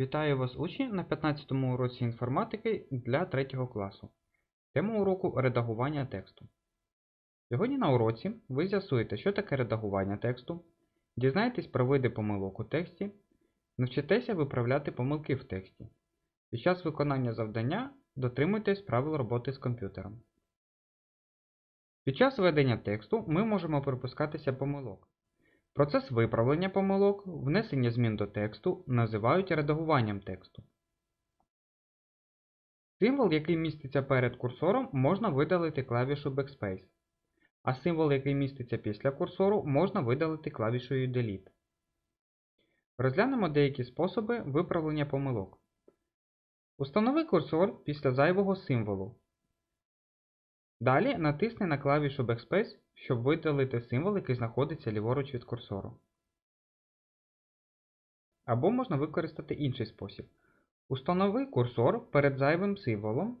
Вітаю вас, учні, на 15 му уроці інформатики для 3 класу. Тема уроку редагування тексту. Сьогодні на уроці ви з'ясуєте, що таке редагування тексту, дізнаєтесь про види помилок у тексті, навчитеся виправляти помилки в тексті. Під час виконання завдання дотримуйтесь правил роботи з комп'ютером. Під час ведення тексту ми можемо припускатися помилок. Процес виправлення помилок, внесення змін до тексту називають редагуванням тексту. Символ, який міститься перед курсором, можна видалити клавішу Backspace, а символ, який міститься після курсору, можна видалити клавішою Delete. Розглянемо деякі способи виправлення помилок. Установи курсор після зайвого символу. Далі натисни на клавішу Backspace, щоб видалити символ, який знаходиться ліворуч від курсору. Або можна використати інший спосіб. Установи курсор перед зайвим символом,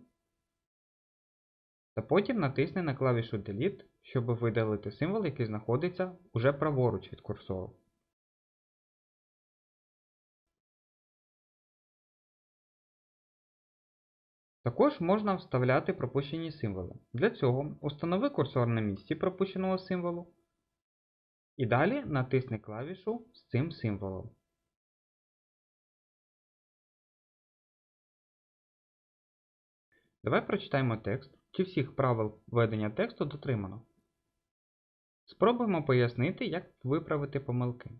та потім натисни на клавішу Delete, щоб видалити символ, який знаходиться уже праворуч від курсору. Також можна вставляти пропущені символи. Для цього установи курсор на місці пропущеного символу і далі натисни клавішу з цим символом. Давай прочитаємо текст, чи всіх правил ведення тексту дотримано. Спробуємо пояснити, як виправити помилки.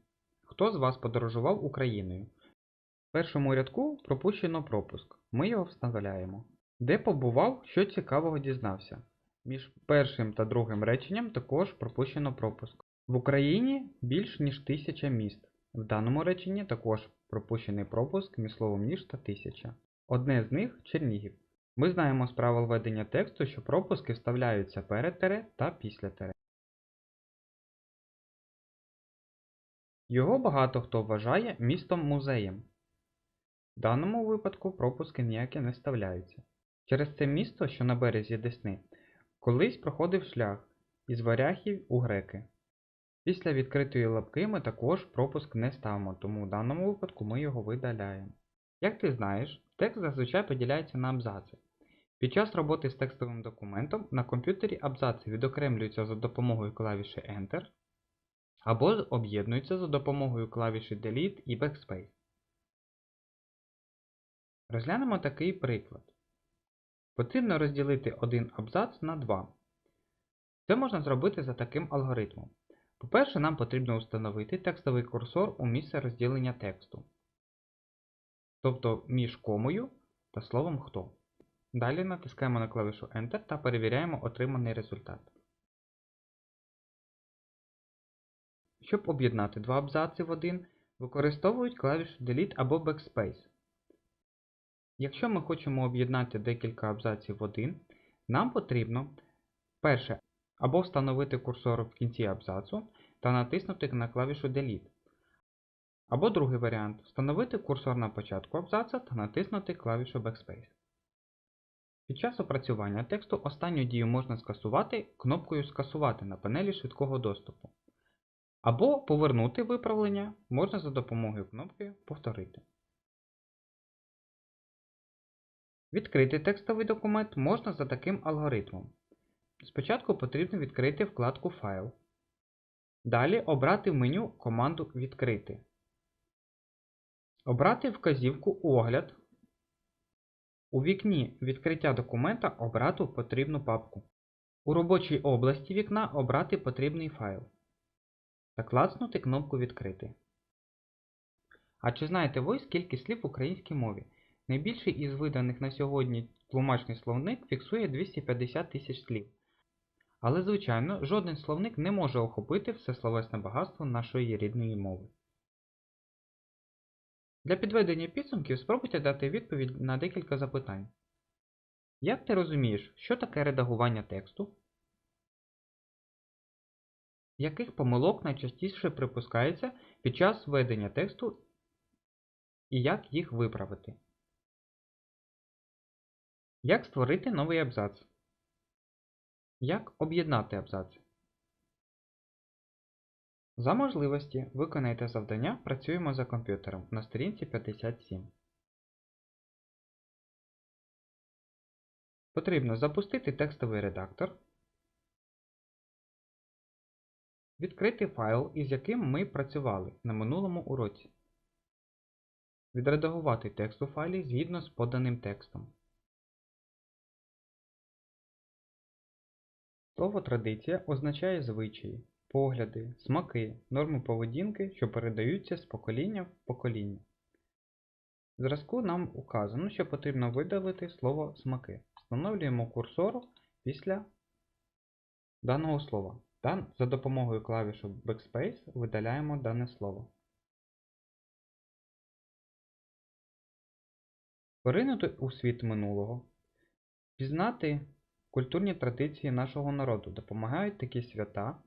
Хто з вас подорожував Україною? В першому рядку пропущено пропуск. Ми його вставляємо. Де побував, що цікавого дізнався. Між першим та другим реченням також пропущено пропуск. В Україні більш ніж тисяча міст. В даному реченні також пропущений пропуск між словом ніж та тисяча. Одне з них Чернігів. Ми знаємо з правил ведення тексту, що пропуски вставляються перед тире та після тире. Його багато хто вважає містом-музеєм. В даному випадку пропуски ніякі не вставляються. Через це місто, що на березі Десни, колись проходив шлях із варяхів у греки. Після відкритої лапки ми також пропуск не ставимо, тому в даному випадку ми його видаляємо. Як ти знаєш, текст зазвичай поділяється на абзаци. Під час роботи з текстовим документом на комп'ютері абзаци відокремлюються за допомогою клавіші Enter або об'єднуються за допомогою клавіші Delete і Backspace. Розглянемо такий приклад. Потрібно розділити один абзац на два. Це можна зробити за таким алгоритмом. По-перше, нам потрібно встановити текстовий курсор у місце розділення тексту, тобто між комою та словом хто. Далі натискаємо на клавішу Enter та перевіряємо отриманий результат. Щоб об'єднати два абзаци в один, використовують клавішу Delete або Backspace. Якщо ми хочемо об'єднати декілька абзаців в один, нам потрібно перше або встановити курсор в кінці абзацу та натиснути на клавішу Delete. Або другий варіант встановити курсор на початку абзаца та натиснути клавішу Backspace. Під час опрацювання тексту останню дію можна скасувати кнопкою Скасувати на панелі швидкого доступу. Або повернути виправлення можна за допомогою кнопки Повторити. Відкрити текстовий документ можна за таким алгоритмом. Спочатку потрібно відкрити вкладку Файл. Далі обрати в меню команду Відкрити. Обрати вказівку Огляд. У вікні відкриття документа обрати потрібну папку. У робочій області вікна обрати потрібний файл. Та клацнути кнопку Відкрити. А чи знаєте ви, скільки слів в українській мові? Найбільший із виданих на сьогодні тлумачний словник фіксує 250 тисяч слів. Але, звичайно, жоден словник не може охопити все словесне багатство нашої рідної мови. Для підведення підсумків спробуйте дати відповідь на декілька запитань. Як ти розумієш, що таке редагування тексту? Яких помилок найчастіше припускається під час ведення тексту і як їх виправити? Як створити новий абзац? Як об'єднати абзац. За можливості виконайте завдання Працюємо за комп'ютером на сторінці 57. Потрібно запустити текстовий редактор, відкрити файл, із яким ми працювали на минулому уроці, відредагувати текст у файлі згідно з поданим текстом. Слово традиція означає звичаї, погляди, смаки, норми поведінки, що передаються з покоління в покоління. В зразку нам указано, що потрібно видалити слово смаки. Встановлюємо курсор після даного слова. Та за допомогою клавішу Backspace видаляємо дане слово. Поринути у світ минулого. Пізнати культурні традиції нашого народу допомагають такі свята,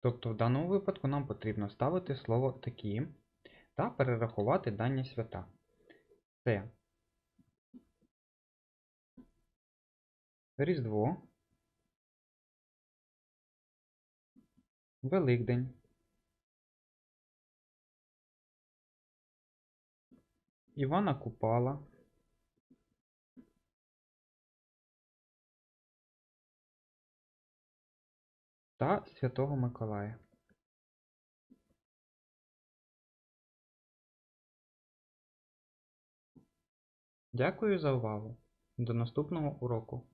Тобто в даному випадку нам потрібно ставити слово такі та перерахувати дані свята. Це Різдво, Великдень, Івана Купала, та Святого Миколая. Дякую за увагу. До наступного уроку.